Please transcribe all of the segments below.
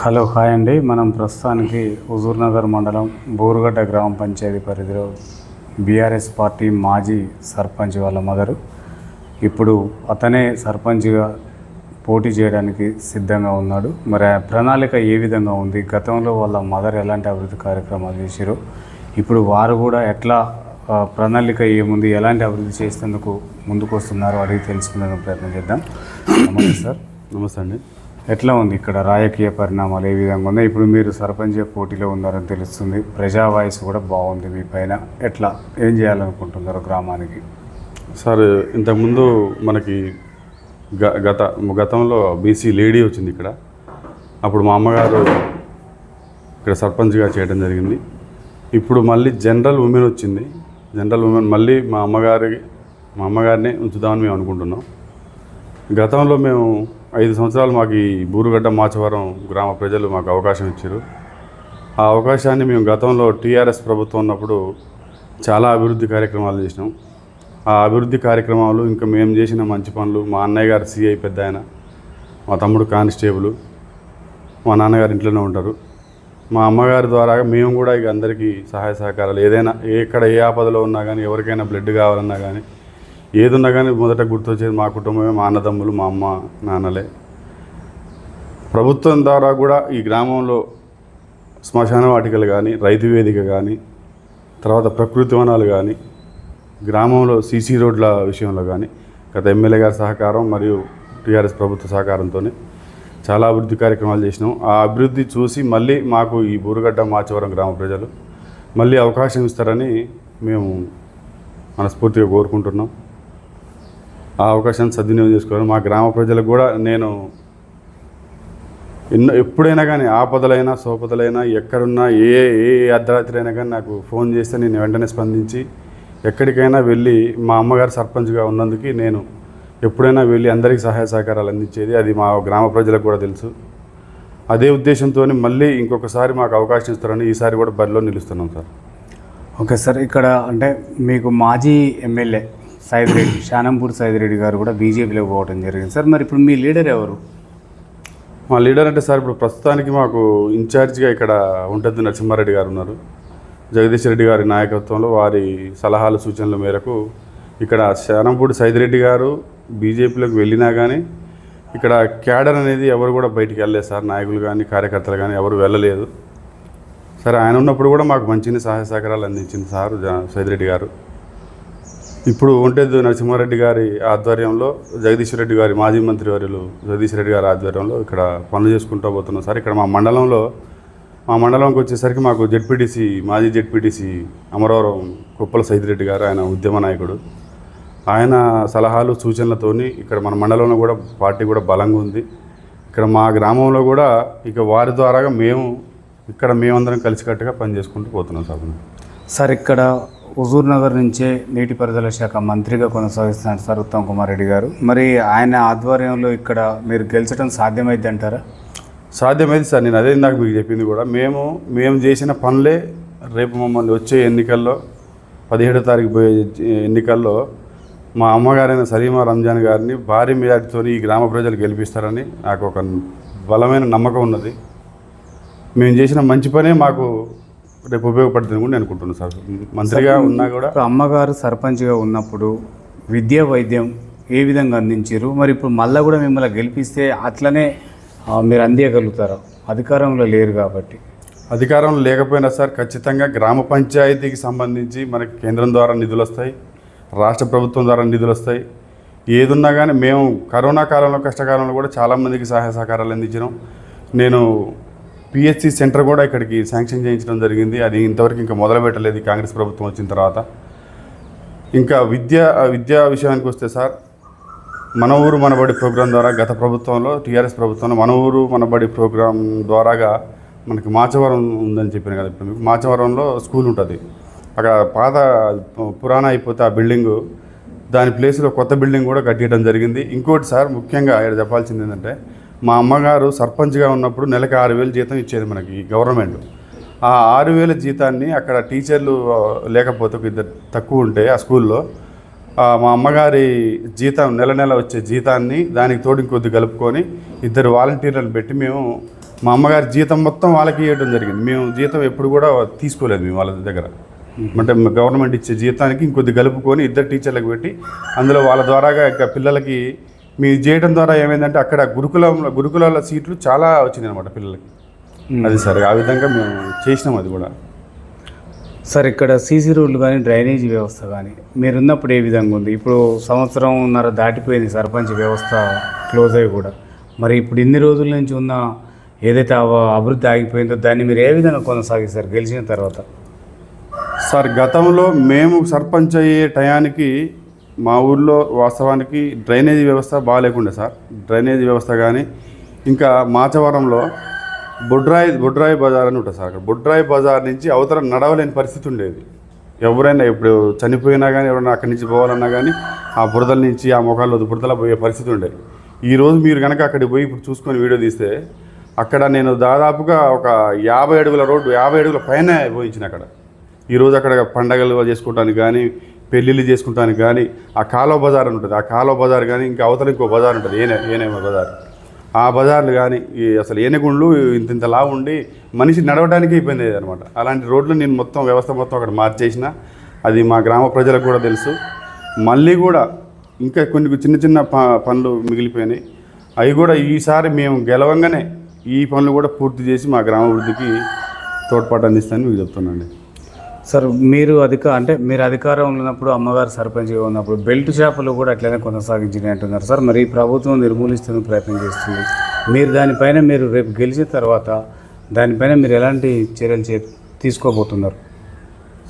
Hello hi అండి. మనం ప్రస్తుతానికి హుజూర్నగర్ మండలం బోరుగడ్డ గ్రామ పంచాయతీ పరిధిలో బీఆర్ఎస్ పార్టీ మాజీ సర్పంచ్ వాళ్ళ మదరు. ఇప్పుడు అతనే సర్పంచ్గా పోటీ చేయడానికి సిద్ధంగా ఉన్నాడు. మరి ఆ ప్రణాళిక ఏ విధంగా ఉంది? గతంలో వాళ్ళ మదర్ ఎలాంటి అభివృద్ధి కార్యక్రమాలు చేశారు ఇప్పుడు వారు కూడా ఎట్లా ప్రణాళిక ఏముంది? ఎలాంటి అభివృద్ధి చేసేందుకు ముందుకు వస్తున్నారో అడిగి తెలుసుకునే ప్రయత్నం చేద్దాం. నమస్తే సార్. నమస్తే అండి. ఎట్లా ఉంది ఇక్కడ రాజకీయ పరిణామాలు ఏ విధంగా ఉన్నాయి? ఇప్పుడు మీరు సర్పంచ్ పోటీలో ఉన్నారని తెలుస్తుంది. ప్రజా వాయిస్ కూడా బాగుంది మీ పైన. ఎట్లా? ఏం చేయాలనుకుంటున్నారు గ్రామానికి? సార్ ఇంతకుముందు మనకి గ గత గతంలో బీసీ లేడీ వచ్చింది ఇక్కడ. అప్పుడు మా అమ్మగారు ఇక్కడ సర్పంచ్గా చేయడం జరిగింది. ఇప్పుడు మళ్ళీ జనరల్ ఉమెన్ వచ్చింది. జనరల్ ఉమెన్ మళ్ళీ మా అమ్మగారి మా అమ్మగారిని ఉంచుదామని మేము అనుకుంటున్నాం. గతంలో మేము ఐదు సంవత్సరాలు మాకు ఈ బూరుగడ్డ మాచవరం గ్రామ ప్రజలు మాకు అవకాశం ఇచ్చారు. ఆ అవకాశాన్ని మేము గతంలో టీఆర్ఎస్ ప్రభుత్వం ఉన్నప్పుడు చాలా అభివృద్ధి కార్యక్రమాలు చేసినాం. ఆ అభివృద్ధి కార్యక్రమాలు ఇంకా మేము చేసిన మంచి పనులు మా అన్నయ్య గారు సిఐ పెద్ద ఆయన మా తమ్ముడు కానిస్టేబుల్ మా నాన్నగారు ఇంట్లోనే ఉంటారు. మా అమ్మగారి ద్వారా మేము కూడా ఇక అందరికీ సహాయ సహకారాలు ఏదైనా ఎక్కడ ఏ ఆపదలో ఉన్నా కానీ ఎవరికైనా బ్లడ్ కావాలన్నా కానీ ఏదున్నా కానీ మొదట గుర్తొచ్చేది మా కుటుంబమే మా అన్నదమ్ములు మా అమ్మ నాన్నలే. ప్రభుత్వం ద్వారా కూడా ఈ గ్రామంలో శ్మశాన వాటికలు కానీ రైతు వేదిక కానీ తర్వాత ప్రకృతి వనాలు కానీ గ్రామంలో సీసీ రోడ్ల విషయంలో కానీ గత ఎమ్మెల్యే గారి సహకారం మరియు టీఆర్ఎస్ ప్రభుత్వ సహకారంతో చాలా అభివృద్ధి కార్యక్రమాలు చేసినాం. ఆ అభివృద్ధి చూసి మళ్ళీ మాకు ఈ బూరుగడ్డ మాచవరం గ్రామ ప్రజలు మళ్ళీ అవకాశం ఇస్తారని మేము మనస్ఫూర్తిగా కోరుకుంటున్నాం. ఆ అవకాశాన్ని సద్వినియోగం చేసుకోవాలి. మా గ్రామ ప్రజలకు కూడా నేను ఎన్నో ఎప్పుడైనా కానీ ఆపదలైనా సోపదలైనా ఎక్కడున్నా ఏ ఏ అర్ధరాత్రి అయినా కానీ నాకు ఫోన్ చేస్తే నేను వెంటనే స్పందించి ఎక్కడికైనా వెళ్ళి మా అమ్మగారు సర్పంచ్గా ఉన్నందుకు నేను ఎప్పుడైనా వెళ్ళి అందరికీ సహాయ సహకారాలు అందించేది అది మా గ్రామ ప్రజలకు కూడా తెలుసు. అదే ఉద్దేశంతో మళ్ళీ ఇంకొకసారి మాకు అవకాశం ఇస్తారని ఈసారి కూడా బరిలో నిలుస్తున్నాం సార్. ఓకే సార్ ఇక్కడ అంటే మీకు మాజీ ఎమ్మెల్యే సైదిరెడ్డి శానంపూర్ సైదిరెడ్డి గారు కూడా బీజేపీలోకి పోవడం జరిగింది. సార్ మరి ఇప్పుడు మీ లీడర్ ఎవరు? మా లీడర్ అంటే సార్ ఇప్పుడు ప్రస్తుతానికి మాకు ఇన్ఛార్జ్గా ఇక్కడ ఉంటుంది నరసింహారెడ్డి గారు ఉన్నారు. జగదీష్ రెడ్డి గారి నాయకత్వంలో వారి సలహాలు సూచనల మేరకు ఇక్కడ శానంపూడి సైదిరెడ్డి గారు బీజేపీలోకి వెళ్ళినా కానీ ఇక్కడ క్యాడర్ అనేది ఎవరు కూడా బయటికి వెళ్ళలేదు సార్. నాయకులు కానీ కార్యకర్తలు కానీ ఎవరు వెళ్ళలేదు. సరే ఆయన ఉన్నప్పుడు కూడా మాకు మంచిని సహాయ సహకారాలు అందించింది సార్ జ- సైదిరెడ్డి గారు. ఇప్పుడు ఒంటెద్దు నరసింహారెడ్డి గారి ఆధ్వర్యంలో జగదీష్ రెడ్డి గారి మాజీ మంత్రి వర్యులు జగదీష్ రెడ్డి గారి ఆధ్వర్యంలో ఇక్కడ పనులు చేసుకుంటూ పోతున్నాం. సార్ ఇక్కడ మా మండలంలో మా మండలంకి వచ్చేసరికి మాకు జెడ్పీటీసీ మాజీ జెడ్పీటీసీ అమరవరం కుప్పల సైదిరెడ్డి గారు ఆయన ఉద్యమ నాయకుడు. ఆయన సలహాలు సూచనలతోని ఇక్కడ మన మండలంలో కూడా పార్టీ కూడా బలంగా ఉంది. ఇక్కడ మా గ్రామంలో కూడా ఇక వారి ద్వారాగా మేము ఇక్కడ మేమందరం కలిసికట్టుగా పనిచేసుకుంటూ పోతున్నాం సార్. సార్ ఇక్కడ హుజూర్ నగర్ నుంచే నీటిపారుదల శాఖ మంత్రిగా కొనసాగిస్తున్నారు సార్ ఉత్తమ్ కుమార్ రెడ్డి గారు. మరి ఆయన ఆధ్వర్యంలో ఇక్కడ మీరు గెలిచడం సాధ్యమైంది అంటారా? సాధ్యమైంది సార్. నేను అదే నాకు మీకు చెప్పింది కూడా. మేము మేము చేసిన పనులే రేపు మమ్మల్ని వచ్చే ఎన్నికల్లో పదిహేడో తారీఖు పోయే ఎన్నికల్లో మా అమ్మగారైన సలీమా రంజాన్ గారిని భారీ మెజార్టీతో ఈ గ్రామ ప్రజలు గెలిపిస్తారని నాకు ఒక బలమైన నమ్మకం ఉన్నది. మేము చేసిన మంచి పనే మాకు రేపు ఉపయోగపడుతుంది కూడా నేను అనుకుంటున్నాను సార్. మంత్రిగా ఉన్నా కూడా అమ్మగారు సర్పంచ్గా ఉన్నప్పుడు విద్యా వైద్యం ఏ విధంగా అందించారు? మరి ఇప్పుడు మళ్ళీ కూడా మిమ్మల్ని గెలిపిస్తే అట్లనే మీరు అందియగలుగుతారు? అధికారంలో లేరు కాబట్టి. అధికారంలో లేకపోయినా సార్ ఖచ్చితంగా గ్రామ పంచాయతీకి సంబంధించి మనకి కేంద్రం ద్వారా నిధులు వస్తాయి రాష్ట్ర ప్రభుత్వం ద్వారా నిధులు వస్తాయి. ఏదున్నా కానీ మేము కరోనా కాలంలో కష్టకాలంలో కూడా చాలామందికి సహాయ సహకారాలు అందించినాం. నేను పిహెచ్సి సెంటర్ కూడా ఇక్కడికి శాంక్షన్ చేయించడం జరిగింది. అది ఇంతవరకు ఇంకా మొదలు పెట్టలేదు కాంగ్రెస్ ప్రభుత్వం వచ్చిన తర్వాత. ఇంకా విద్య విద్యా విషయానికి వస్తే సార్ మన ఊరు మనబడి ప్రోగ్రాం ద్వారా గత ప్రభుత్వంలో టీఆర్ఎస్ ప్రభుత్వంలో మన ఊరు మనబడి ప్రోగ్రాం ద్వారాగా మనకి మాచవరం ఉందని చెప్పిన కదా. ఇప్పుడు మీకు మాచవరంలో స్కూల్ ఉంటుంది. అక్కడ పాత పురాణ అయిపోతే ఆ బిల్డింగు దాని ప్లేస్లో కొత్త బిల్డింగ్ కూడా కట్టేయడం జరిగింది. ఇంకోటి సార్ ముఖ్యంగా ఇక్కడ చెప్పాల్సింది ఏంటంటే మా అమ్మగారు సర్పంచ్గా ఉన్నప్పుడు నెలకు ఆరు వేలు జీతం ఇచ్చేది మనకి గవర్నమెంట్. ఆ ఆరు వేల జీతాన్ని అక్కడ టీచర్లు లేకపోతే ఒక ఇద్దరు తక్కువ ఉంటే ఆ స్కూల్లో మా అమ్మగారి జీతం నెల నెల వచ్చే జీతాన్ని దానికి తోడు ఇంకొద్ది కలుపుకొని ఇద్దరు వాలంటీర్లను పెట్టి మేము మా అమ్మగారి జీతం మొత్తం వాళ్ళకి ఇవ్వడం జరిగింది. మేము జీతం ఎప్పుడు కూడా తీసుకోలేదు మేము వాళ్ళ దగ్గర. అంటే గవర్నమెంట్ ఇచ్చే జీతానికి ఇంకొద్ది కలుపుకొని ఇద్దరు టీచర్లకు పెట్టి అందులో వాళ్ళ ద్వారాగా ఇంకా పిల్లలకి మీ చేయడం ద్వారా ఏమైందంటే అక్కడ గురుకులం గురుకులాల సీట్లు చాలా వచ్చినాయి అనమాట పిల్లలకి అది సరే ఆ విధంగా మేము చేసినాం అది కూడా. సార్ ఇక్కడ సీసీ రోడ్లు కానీ డ్రైనేజీ వ్యవస్థ కానీ మీరున్నప్పుడు ఏ విధంగా ఉంది? ఇప్పుడు సంవత్సరంన్నర దాటిపోయింది సర్పంచ్ వ్యవస్థ క్లోజ్ అయ్యి కూడా. మరి ఇప్పుడు ఇన్ని రోజుల నుంచి ఉన్న ఏదైతే అభివృద్ధి ఆగిపోయిందో దాన్ని మీరు ఏ విధంగా కొనసాగిస్తారు గెలిచిన తర్వాత? సార్ గతంలో మేము సర్పంచ్ అయ్యే టయానికి మా ఊర్లో వాస్తవానికి డ్రైనేజీ వ్యవస్థ బాగాలేకుండే సార్. డ్రైనేజీ వ్యవస్థ కానీ ఇంకా మాచవరంలో బొడ్రాయి బొడ్రాయి బజార్ అని ఉంటుంది సార్ అక్కడ. బొడ్రాయి బజార్ నుంచి అవతల నడవలేని పరిస్థితి ఉండేది. ఎవరైనా ఇప్పుడు చనిపోయినా కానీ ఎవరైనా అక్కడి నుంచి పోవాలన్నా కానీ ఆ బురదల నుంచి ఆ మొఖాల్లో బురదల పోయే పరిస్థితి ఉండేది ఈరోజు మీరు కనుక అక్కడికి పోయి ఇప్పుడు చూసుకొని వీడియో తీస్తే అక్కడ నేను దాదాపుగా ఒక యాభై అడుగుల రోడ్డు యాభై అడుగుల పైన పోయించిన అక్కడ. ఈరోజు అక్కడ పండగలు చేసుకోవడానికి కానీ పెళ్ళిళ్ళు చేసుకుంటానికి కానీ ఆ కాలువ బజార్ అని ఉంటుంది. ఆ కాలువ బజార్ కానీ ఇంకా అవతల ఇంకో బజార్ ఉంటుంది. ఏనే ఏనేమో బజార్. ఆ బజార్లు కానీ ఈ అసలు ఏనుగుండ్లు ఇంత ఇంత లా ఉండి మనిషి నడవడానికి ఇబ్బంది అయ్యేది అనమాట అలాంటి రోడ్లు నేను మొత్తం వ్యవస్థ మొత్తం అక్కడ మార్చేసిన. అది మా గ్రామ ప్రజలకు కూడా తెలుసు. మళ్ళీ కూడా ఇంకా కొన్ని చిన్న చిన్న ప- పనులు మిగిలిపోయినాయి. అవి కూడా ఈసారి మేము గెలవంగానే ఈ పనులు కూడా పూర్తి చేసి మా గ్రామాభివృద్ధికి తోడ్పాటు అందిస్తానని మీకు చెప్తున్నానండి. సార్ మీరు అధిక అంటే మీరు అధికారంలో ఉన్నప్పుడు అమ్మగారు సర్పంచ్గా ఉన్నప్పుడు బెల్ట్ షాపులు కూడా అట్లనే కొనసాగించినాయి అంటున్నారు. సార్ మరి ఈ ప్రభుత్వం నిర్మూలిస్తున్న ప్రయత్నం చేస్తుంది. మీరు దానిపైన మీరు రేపు గెలిచిన తర్వాత దానిపైన మీరు ఎలాంటి చర్యలు చే తీసుకోబోతున్నారు?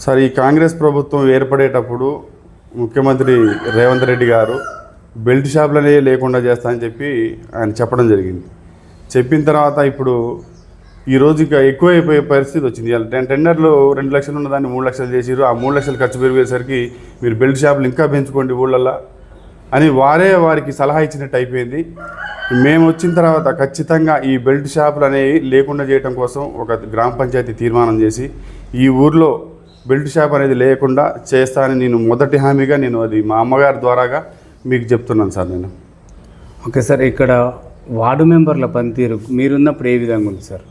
సార్ ఈ కాంగ్రెస్ ప్రభుత్వం ఏర్పడేటప్పుడు ముఖ్యమంత్రి రేవంత్ రెడ్డి గారు బెల్ట్ షాపులనే లేకుండా చేస్తా అని చెప్పి ఆయన చెప్పడం జరిగింది. చెప్పిన తర్వాత ఇప్పుడు ఈ రోజు ఇక ఎక్కువైపోయే పరిస్థితి వచ్చింది. ఇవాళ టెన్ రెండు లక్షలు ఉన్న దాన్ని మూడు లక్షలు చేసిరు ఆ మూడు లక్షలు ఖర్చు పెరిగేసరికి మీరు బెల్ట్ షాపులు ఇంకా పెంచుకోండి ఊళ్ళల్లో అని వారే వారికి సలహా ఇచ్చినట్టు అయిపోయింది. మేము వచ్చిన తర్వాత ఖచ్చితంగా ఈ బెల్ట్ షాపులు అనేవి లేకుండా చేయడం కోసం ఒక గ్రామ పంచాయతీ తీర్మానం చేసి ఈ ఊర్లో బెల్ట్ షాప్ అనేది లేకుండా చేస్తానని నేను మొదటి హామీగా నేను అది మా అమ్మగారి ద్వారాగా మీకు చెప్తున్నాను సార్ నేను. ఓకే సార్ ఇక్కడ వార్డు మెంబర్ల పనితీరు మీరున్నప్పుడు ఏ విధంగా ఉంది సార్?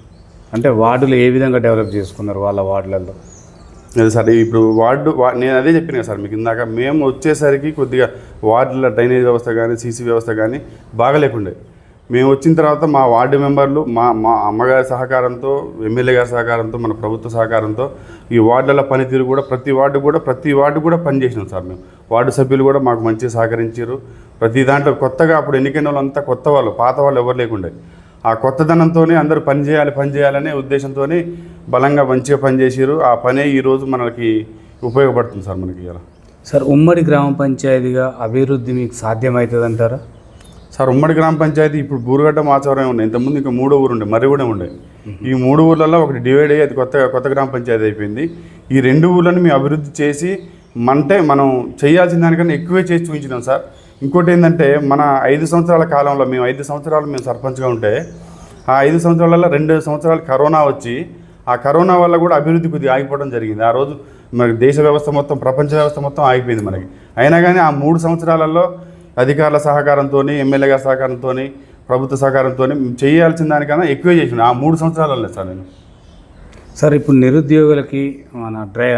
అంటే వార్డులు ఏ విధంగా డెవలప్ చేసుకున్నారు వాళ్ళ వార్డులలో? సార్ ఇప్పుడు వార్డు వా- నేను అదే చెప్పిన కదా సార్ మీకు ఇందాక మేము వచ్చేసరికి కొద్దిగా వార్డుల డ్రైనేజ్ వ్యవస్థ కానీ సీసీ వ్యవస్థ కానీ బాగలేకుండే. మేము వచ్చిన తర్వాత మా వార్డు మెంబర్లు మా మా అమ్మగారి సహకారంతో ఎమ్మెల్యే గారి సహకారంతో మన ప్రభుత్వ సహకారంతో ఈ వార్డుల పనితీరు కూడా ప్రతి వార్డు కూడా ప్రతి వార్డు కూడా పనిచేసినాం సార్ మేము. వార్డు సభ్యులు కూడా మాకు మంచిగా సహకరించారు. ప్రతి దాంట్లో కొత్తగా అప్పుడు ఎన్నికైన వాళ్ళంతా కొత్త వాళ్ళు పాత వాళ్ళు ఎవరు లేకుండే. ఆ కొత్తదనంతోనే అందరూ పని చేయాలి పని చేయాలనే ఉద్దేశంతో బలంగా మంచిగా పనిచేసారు ఆ పనే ఈరోజు మనకి ఉపయోగపడుతుంది సార్ మనకి ఇలా. సార్ ఉమ్మడి గ్రామ పంచాయతీగా అభివృద్ధి మీకు సాధ్యమవుతుంది అంటారా సార్ ఉమ్మడి గ్రామ పంచాయతీ ఇప్పుడు బూరుగడ్డ మాచవరం ఉన్నాయి. ఇంతకుముందు ఇంకా మూడో ఊరు ఉండే కూడా ఉండే. ఈ మూడు ఊర్లలో ఒకటి డివైడ్ అయ్యి అది కొత్త కొత్త గ్రామ పంచాయతీ అయిపోయింది. ఈ రెండు ఊర్లను మేము అభివృద్ధి చేసి అంటే మనం చేయాల్సిన దానికన్నా ఎక్కువే చేసి చూపించినాం సార్. ఇంకోటి ఏంటంటే మన ఐదు సంవత్సరాల కాలంలో మేము ఐదు సంవత్సరాలు మేము సర్పంచ్గా ఉంటే ఆ ఐదు సంవత్సరాలలో రెండు సంవత్సరాలు కరోనా వచ్చి ఆ కరోనా వల్ల కూడా అభివృద్ధి కొద్దిగా ఆగిపోవడం జరిగింది. ఆ రోజు మరి దేశ వ్యవస్థ మొత్తం ప్రపంచ వ్యవస్థ మొత్తం ఆగిపోయింది మనకి. అయినా కానీ ఆ మూడు సంవత్సరాలలో అధికారుల సహకారంతో ఎమ్మెల్యే గారి సహకారంతో ప్రభుత్వ సహకారంతో చేయాల్సిన దానికన్నా ఎక్కువ చేసిన ఆ మూడు సంవత్సరాలలో సార్ నేను. సార్ ఇప్పుడు నిరుద్యోగులకి మన డ్రై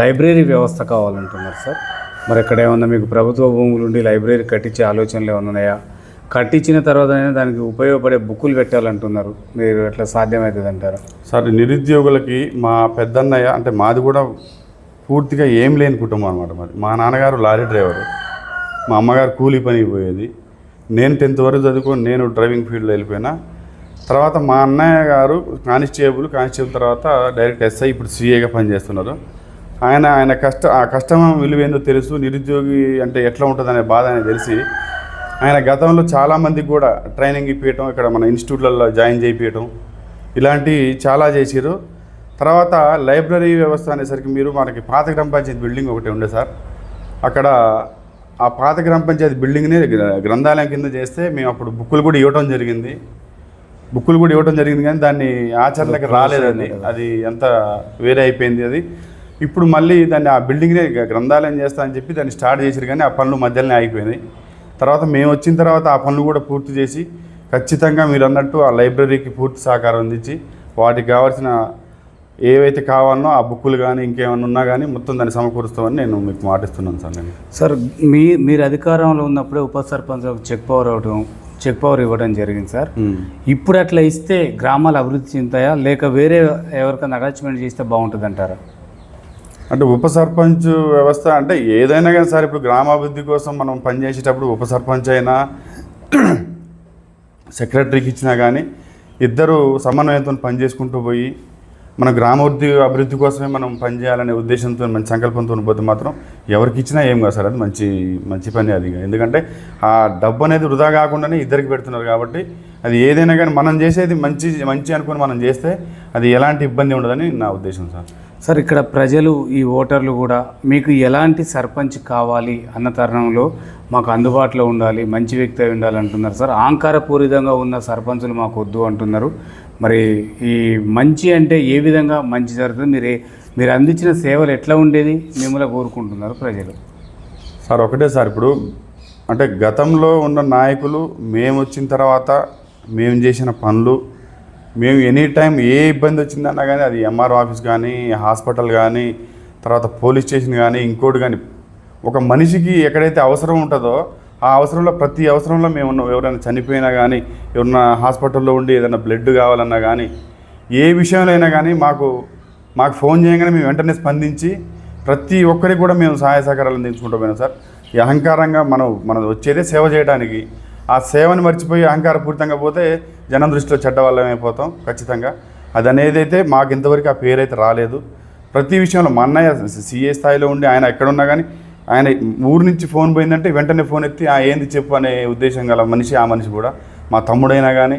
లైబ్రరీ వ్యవస్థ కావాలంటున్నారు సార్. మరి ఇక్కడ ఏమన్నా మీకు ప్రభుత్వ భూములు ఉండి లైబ్రరీ కట్టించే ఆలోచనలు ఏమైనా ఉన్నాయా? కట్టించిన తర్వాత దానికి ఉపయోగపడే బుక్కులు పెట్టాలంటున్నారు. మీరు ఎట్లా సాధ్యమవుతుంది అంటారా సార్ నిరుద్యోగులకి మా పెద్దన్నయ్య అంటే మాది కూడా పూర్తిగా ఏం లేని కుటుంబం అనమాట మరి మా నాన్నగారు లారీ డ్రైవరు. మా అమ్మగారు కూలీ పనికి పోయేది. నేను టెన్త్ వరకు చదువుకొని నేను డ్రైవింగ్ ఫీల్డ్లో వెళ్ళిపోయినా. తర్వాత మా అన్నయ్య గారు కానిస్టేబుల్ కానిస్టేబుల్ తర్వాత డైరెక్ట్ ఎస్ఐ ఇప్పుడు సీఏగా పనిచేస్తున్నారు. ఆయన ఆయన కష్ట ఆ కష్టం విలువేందో తెలుసు నిరుద్యోగి అంటే ఎట్లా ఉంటుందనే బాధ అనేది తెలిసి ఆయన గతంలో చాలామందికి కూడా ట్రైనింగ్ ఇప్పించడం ఇక్కడ మన ఇన్స్టిట్యూట్లలో జాయిన్ చేయించడం ఇలాంటి చాలా చేసిరు తర్వాత లైబ్రరీ వ్యవస్థ అనేసరికి మీరు మనకి పాత గ్రామ పంచాయతీ బిల్డింగ్ ఒకటి ఉండే సార్. అక్కడ ఆ పాత గ్రామ పంచాయతీ బిల్డింగ్ని గ్ర- గ్రంథాలయం కింద చేస్తే మేము అప్పుడు బుక్కులు కూడా ఇవ్వటం జరిగింది. బుక్కులు కూడా ఇవ్వటం జరిగింది కానీ దాన్ని ఆచరణకి రాలేదండి. అది ఎంత వేరే అయిపోయింది అది. ఇప్పుడు మళ్ళీ దాన్ని ఆ బిల్డింగ్నే గ్రంథాలయం చేస్తా అని చెప్పి దాన్ని స్టార్ట్ చేశారు కానీ ఆ పనులు మధ్యలోనే ఆగిపోయినాయి. తర్వాత మేము వచ్చిన తర్వాత ఆ పనులు కూడా పూర్తి చేసి ఖచ్చితంగా మీరు అన్నట్టు ఆ లైబ్రరీకి పూర్తి సహకారం అందించి వాటికి కావాల్సిన ఏవైతే కావాలనో ఆ బుక్కులు కానీ ఇంకేమైనా ఉన్నా కానీ మొత్తం దాన్ని సమకూరుస్తామని నేను మీకు మాటిస్తున్నాను సార్ నేను. సార్ మీ మీరు అధికారంలో ఉన్నప్పుడే ఉప సర్పంచ్ చెక్ పవర్ ఇవ్వడం చెక్ పవర్ ఇవ్వడం జరిగింది సార్. ఇప్పుడు అట్లా ఇస్తే గ్రామాలు అభివృద్ధి చెందుతాయా? లేక వేరే ఎవరికైనా అటాచ్మెంట్ చేస్తే బాగుంటుంది అంటారా అంటే ఉప సర్పంచ్ వ్యవస్థ అంటే ఏదైనా కానీ సార్ ఇప్పుడు గ్రామాభివృద్ధి కోసం మనం పనిచేసేటప్పుడు ఉప సర్పంచ్ అయినా సెక్రటరీకి ఇచ్చినా కానీ ఇద్దరు సమన్వయంతో పనిచేసుకుంటూ పోయి మన గ్రామాభివృద్ధి అభివృద్ధి కోసమే మనం పనిచేయాలనే ఉద్దేశంతో మంచి సంకల్పంతో పోతే మాత్రం ఎవరికి ఇచ్చినా ఏం కాదు సార్ అది మంచి మంచి పని అది ఎందుకంటే ఆ డబ్బు అనేది వృధా కాకుండానే ఇద్దరికి పెడుతున్నారు కాబట్టి అది ఏదైనా కానీ మనం చేసేది మంచి మంచి అనుకుని మనం చేస్తే అది ఎలాంటి ఇబ్బంది ఉండదని నా ఉద్దేశం సార్. సార్ ఇక్కడ ప్రజలు ఈ ఓటర్లు కూడా మీకు ఎలాంటి సర్పంచ్ కావాలి అన్న తరుణంలో మాకు అందుబాటులో ఉండాలి మంచి వ్యక్తి అయి ఉండాలి అంటున్నారు. సార్ ఆంకారపూరితంగా ఉన్న సర్పంచులు మాకు వద్దు అంటున్నారు. మరి ఈ మంచి అంటే ఏ విధంగా మంచి జరుగుతుంది? మీరు మీరు అందించిన సేవలు ఎట్లా ఉండేది? మిమ్మల్ని కోరుకుంటున్నారు ప్రజలు. సార్ ఒకటే సార్ ఇప్పుడు అంటే గతంలో ఉన్న నాయకులు మేము వచ్చిన తర్వాత మేము చేసిన పనులు మేము ఎనీ టైం ఏ ఇబ్బంది వచ్చిందన్నా కానీ అది ఎంఆర్ఓ ఆఫీస్ కానీ హాస్పిటల్ కానీ తర్వాత పోలీస్ స్టేషన్ కానీ ఇంకోటి కానీ ఒక మనిషికి ఎక్కడైతే అవసరం ఉంటుందో ఆ అవసరంలో ప్రతి అవసరంలో మేము ఉన్న. ఎవరైనా చనిపోయినా కానీ ఎవరైనా హాస్పిటల్లో ఉండి ఏదైనా బ్లడ్ కావాలన్నా కానీ ఏ విషయంలో అయినా కానీ మాకు మాకు ఫోన్ చేయగానే మేము వెంటనే స్పందించి ప్రతి ఒక్కరికి కూడా మేము సహాయ సహకారాలు అందించుకుంటూ పోయినాం సార్. ఈ అహంకారంగా మనం మనం వచ్చేదే సేవ చేయడానికి. ఆ సేవను మర్చిపోయి అహంకారపూరితంగా పోతే జనం దృష్టిలో చెడ్డ వాళ్ళం అయిపోతాం ఖచ్చితంగా. అది అనేది అయితే మాకు ఇంతవరకు ఆ పేరు అయితే రాలేదు. ప్రతి విషయంలో మా అన్నయ్య సీఏ స్థాయిలో ఉండి ఆయన ఎక్కడున్నా కానీ ఆయన ఊరు నుంచి ఫోన్ పోయిందంటే వెంటనే ఫోన్ ఎత్తి ఆ ఏంది చెప్పు అనే ఉద్దేశం గల మనిషి ఆ మనిషి కూడా. మా తమ్ముడైనా కానీ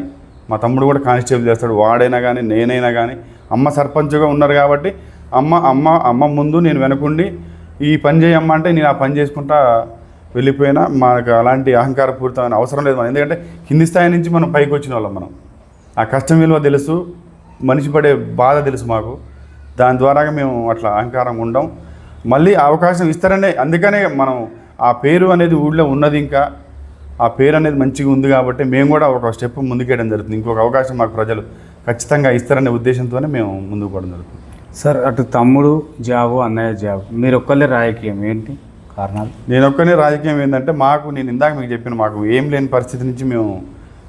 మా తమ్ముడు కూడా కానిస్టేబుల్ చేస్తాడు. వాడైనా కానీ నేనైనా కానీ అమ్మ సర్పంచ్గా ఉన్నారు కాబట్టి అమ్మ అమ్మ అమ్మ ముందు నేను వెనకుండి ఈ పని చేయమ్మ అంటే నేను ఆ పని చేసుకుంటా వెళ్ళిపోయినా మనకు అలాంటి అహంకారపూరితమైన అవసరం లేదు మనం. ఎందుకంటే కింది స్థాయి నుంచి మనం పైకి వచ్చిన వాళ్ళం మనం. ఆ కష్టం విలువ తెలుసు మనిషి పడే బాధ తెలుసు మాకు. దాని ద్వారా మేము అట్లా అహంకారం ఉండం. మళ్ళీ అవకాశం ఇస్తారనే అందుకనే మనం ఆ పేరు అనేది ఊళ్ళో ఉన్నది ఇంకా. ఆ పేరు అనేది మంచిగా ఉంది కాబట్టి మేము కూడా ఒక స్టెప్ ముందుకేయడం జరుగుతుంది. ఇంకొక అవకాశం మాకు ప్రజలు ఖచ్చితంగా ఇస్తారనే ఉద్దేశంతోనే మేము ముందుకు పోవడం జరుగుతుంది. సార్ అటు తమ్ముడు జాబు అన్నయ్య జాబు. మీరు ఒక్కళ్ళే రాయకీయం ఏంటి? కారణాలు నేను ఒక్కనే రాజకీయం ఏంటంటే మాకు నేను ఇందాక మీకు చెప్పిన మాకు ఏం లేని పరిస్థితి నుంచి మేము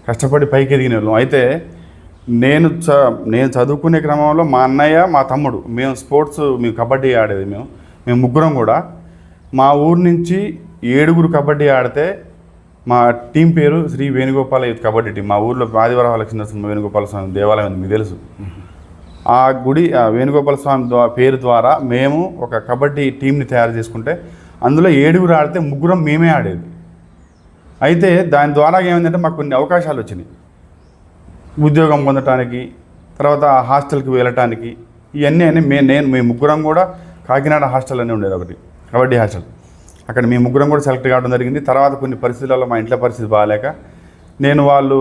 కష్టపడి పైకి ఎదిగిన వాళ్ళం. అయితే నేను చ నేను చదువుకునే క్రమంలో మా అన్నయ్య మా తమ్ముడు మేము స్పోర్ట్స్ మేము కబడ్డీ ఆడేది మేము మేము ముగ్గురం కూడా. మా ఊరు నుంచి ఏడుగురు కబడ్డీ ఆడితే మా టీం పేరు శ్రీ వేణుగోపాల యూత్ కబడ్డీ టీం. మా ఊర్లో ఆదివారం లక్ష్మీనరసింహ వేణుగోపాల స్వామి దేవాలయం ఉంది మీకు తెలుసు. ఆ గుడి ఆ వేణుగోపాల స్వామి ద్వా పేరు ద్వారా మేము ఒక కబడ్డీ టీంని తయారు చేసుకుంటే అందులో ఏడుగురు ఆడితే ముగ్గురం మేమే ఆడేది. అయితే దాని ద్వారా ఏమైందంటే మాకు కొన్ని అవకాశాలు వచ్చినాయి. ఉద్యోగం పొందటానికి తర్వాత హాస్టల్కి వెళ్ళటానికి ఇవన్నీ అని మే నేను మేము ముగ్గురం కూడా కాకినాడ హాస్టల్ అని ఉండేది ఒకటి కబడ్డీ హాస్టల్. అక్కడ మేము ముగ్గురం కూడా సెలెక్ట్ కావడం జరిగింది. తర్వాత కొన్ని పరిస్థితులలో మా ఇంట్లో పరిస్థితి బాగాలేక నేను వాళ్ళు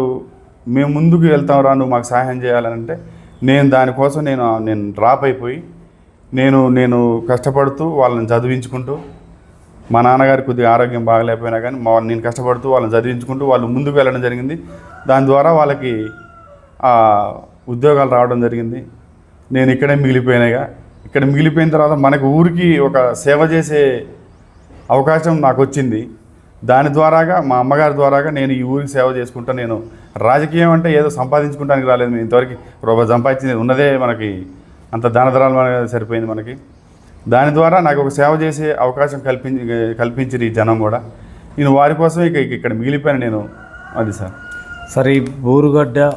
మేము ముందుకు వెళ్తాం రా నువ్వు మాకు సహాయం చేయాలని అంటే నేను దానికోసం నేను నేను డ్రాప్ అయిపోయి నేను నేను కష్టపడుతూ వాళ్ళని చదివించుకుంటూ మా నాన్నగారి కొద్దిగా ఆరోగ్యం బాగలేకపోయినా కానీ మా నేను కష్టపడుతూ వాళ్ళని చదివించుకుంటూ వాళ్ళు ముందుకు వెళ్ళడం జరిగింది. దాని ద్వారా వాళ్ళకి ఆ ఉద్యోగాలు రావడం జరిగింది. నేను ఇక్కడే మిగిలిపోయినాయిగా. ఇక్కడ మిగిలిపోయిన తర్వాత మనకు ఊరికి ఒక సేవ చేసే అవకాశం నాకు వచ్చింది. దాని ద్వారాగా మా అమ్మగారి ద్వారాగా నేను ఈ ఊరికి సేవ చేసుకుంటా నేను రాజకీయం అంటే ఏదో సంపాదించుకుంటానికి రాలేదు. ఇంతవరకు రూపాయి సంపాదించింది ఉన్నదే మనకి అంత దానధరాలు మనకి సరిపోయింది మనకి. దాని ద్వారా నాకు ఒక సేవ చేసే అవకాశం కల్పించి కల్పించింది ఈ జనం కూడా. నేను వారి కోసం ఇక ఇక ఇక్కడ మిగిలిపోయాను నేను అది సార్. సార్ ఈ బూరుగడ్డ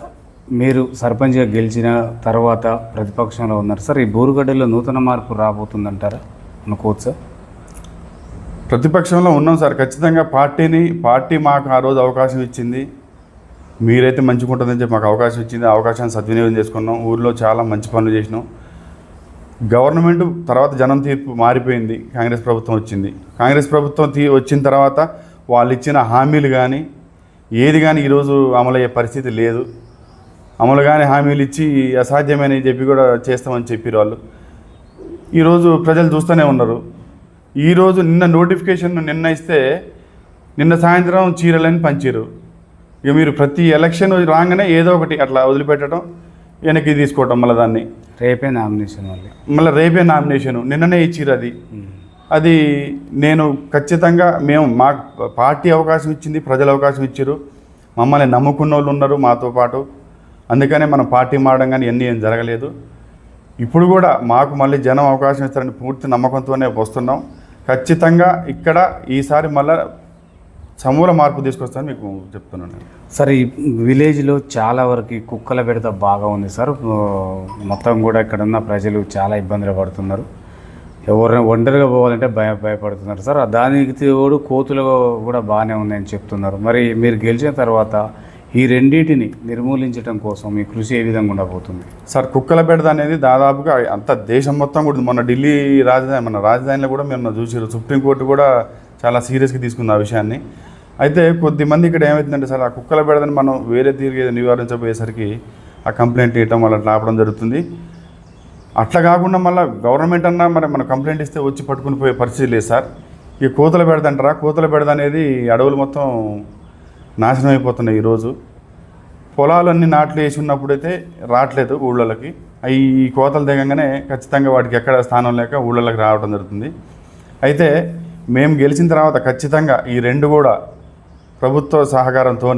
మీరు సర్పంచ్గా గెలిచిన తర్వాత ప్రతిపక్షంలో ఉన్నారు. సార్ ఈ బూరుగడ్డలో నూతన మార్పు రాబోతుందంటారా? అనుకోవచ్చు సార్? ప్రతిపక్షంలో ఉన్నాం సార్. ఖచ్చితంగా పార్టీని పార్టీ మాకు ఆ రోజు అవకాశం ఇచ్చింది. మీరైతే మంచిగా ఉంటుందని చెప్పి మాకు అవకాశం ఇచ్చింది. అవకాశాన్ని సద్వినియోగం చేసుకున్నాం. ఊర్లో చాలా మంచి పనులు చేసినాం. గవర్నమెంట్ తర్వాత జనం తీర్పు మారిపోయింది కాంగ్రెస్ ప్రభుత్వం వచ్చింది. కాంగ్రెస్ ప్రభుత్వం తీ వచ్చిన తర్వాత వాళ్ళు ఇచ్చిన హామీలు కానీ ఏది కానీ ఈరోజు అమలయ్యే పరిస్థితి లేదు. అమలు కానీ హామీలు ఇచ్చి అసాధ్యమని చెప్పి కూడా చేస్తామని చెప్పారు వాళ్ళు. ఈరోజు ప్రజలు చూస్తూనే ఉన్నారు. ఈరోజు నిన్న నోటిఫికేషన్ నిన్న ఇస్తే నిన్న సాయంత్రం చీరలని పంచారు ఇక మీరు ప్రతి ఎలక్షన్ రాగానే ఏదో ఒకటి అట్లా వదిలిపెట్టడం వెనక్కి తీసుకోవటం మళ్ళీ దాన్ని. రేపే నామినేషన్ మళ్ళీ. మళ్ళీ రేపే నామినేషన్. నిన్ననే ఇచ్చిర్రు అది. అది నేను ఖచ్చితంగా మేము మా పార్టీ అవకాశం ఇచ్చింది ప్రజలు అవకాశం ఇచ్చారు మమ్మల్ని నమ్ముకున్న వాళ్ళు ఉన్నారు మాతో పాటు. అందుకనే మనం పార్టీ మారడం కానీ ఎన్ని ఏం జరగలేదు. ఇప్పుడు కూడా మాకు మళ్ళీ జనం అవకాశం ఇస్తారని పూర్తి నమ్మకంతోనే వస్తున్నాం. ఖచ్చితంగా ఇక్కడ ఈసారి మళ్ళా సమూల మార్పు తీసుకొస్తానని మీకు చెప్తున్నాను. నేను. సార్ ఈ విలేజ్లో చాలా వరకు కుక్కల బెడత బాగా ఉంది సార్. మొత్తం కూడా ఇక్కడ ఉన్న ప్రజలు చాలా ఇబ్బందులు పడుతున్నారు. ఎవరైనా ఒంటరిగా పోవాలంటే భయ భయపడుతున్నారు సార్. దానికి తోడు కోతులు కూడా బాగానే ఉన్నాయని చెప్తున్నారు. మరి మీరు గెలిచిన తర్వాత ఈ రెండింటిని నిర్మూలించడం కోసం మీ కృషి ఏ విధంగా ఉండబోతుంది? సార్ కుక్కల బెడద అనేది దాదాపుగా అంత దేశం మొత్తం కూడా. మొన్న ఢిల్లీ రాజధాని మన రాజధానిలో కూడా మేము చూసారు సుప్రీంకోర్టు కూడా చాలా సీరియస్గా తీసుకుంది ఆ విషయాన్ని. అయితే కొద్దిమంది ఇక్కడ ఏమవుతుందంటే సార్ ఆ కుక్కల బెడదని మనం వేరే తిరిగి నివారించబోయేసరికి ఆ కంప్లైంట్ ఇవ్వటం వల్ల రావడం జరుగుతుంది. అట్లా కాకుండా మళ్ళీ గవర్నమెంట్ అన్నా మరి మనం కంప్లైంట్ ఇస్తే వచ్చి పట్టుకుని పోయే పరిస్థితి లేదు సార్. ఈ కోతల బెడద అంటారా కోతల బెడద అనేది అడవులు మొత్తం నాశనం అయిపోతున్నాయి ఈరోజు. పొలాలన్నీ నాట్లు వేసి ఉన్నప్పుడైతే రావట్లేదు ఊళ్ళలోకి. అవి ఈ కోతలు దిగంగానే ఖచ్చితంగా వాటికి ఎక్కడ స్థానం లేక ఊళ్ళలోకి రావడం జరుగుతుంది. అయితే మేము గెలిచిన తర్వాత ఖచ్చితంగా ఈ రెండు కూడా ప్రభుత్వ సహకారంతో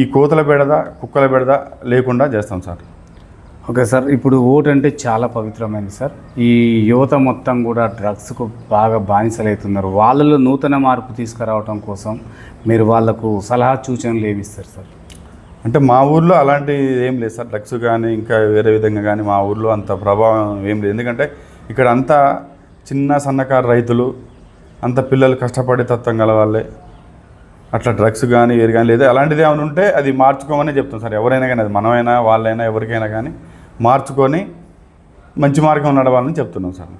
ఈ కోతల బెడద కుక్కల బెడద లేకుండా చేస్తాం సార్. ఓకే సార్ ఇప్పుడు ఓటు అంటే చాలా పవిత్రమైనది సార్. ఈ యువత మొత్తం కూడా డ్రగ్స్కు బాగా బానిసలవుతున్నారు వాళ్ళలో నూతన మార్పు తీసుకురావడం కోసం మీరు వాళ్ళకు సలహా సూచనలు ఏమిస్తారు సార్? అంటే మా ఊర్లో అలాంటి ఏం లేదు సార్. డ్రగ్స్ కానీ ఇంకా వేరే విధంగా కానీ మా ఊర్లో అంత ప్రభావం ఏం లేదు. ఎందుకంటే ఇక్కడ అంతా చిన్న సన్నకారు రైతులు అంత పిల్లలు కష్టపడే తత్వం గల వాళ్ళే. అట్లా డ్రగ్స్ కానీ వేరు కానీ లేదా అలాంటిది ఏమైనా ఉంటే అది మార్చుకోమని చెప్తాం సార్. ఎవరైనా కానీ అది మనమైనా వాళ్ళైనా ఎవరికైనా కానీ మార్చుకొని మంచి మార్గం నడవాలని చెప్తున్నాం సార్.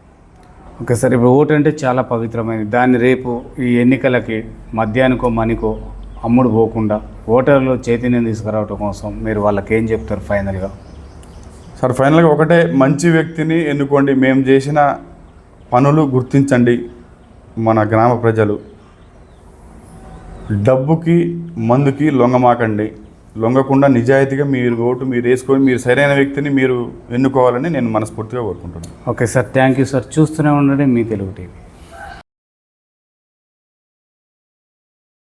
ఓకే సార్ ఇప్పుడు ఓటు అంటే చాలా పవిత్రమైనది. దాన్ని రేపు ఈ ఎన్నికలకి మద్యానికో మనికో అమ్ముడు పోకుండా ఓటర్లు చైతన్యం తీసుకురావడం కోసం మీరు వాళ్ళకి ఏం చెప్తారు ఫైనల్గా? సార్ ఫైనల్గా ఒకటే మంచి వ్యక్తిని ఎన్నుకోండి. మేము చేసిన పనులు గుర్తించండి. మన గ్రామ ప్రజలు డబ్బుకి మందుకి లొంగమాకండి. లొంగకుండా నిజాయితీగా మీరు ఓటు మీరు వేసుకొని మీరు సరైన వ్యక్తిని మీరు ఎన్నుకోవాలని నేను మనస్ఫూర్తిగా కోరుకుంటున్నాను. Okay sir thank you sir. చూస్తూనే ఉండండి మీ తెలుగు టీవీ.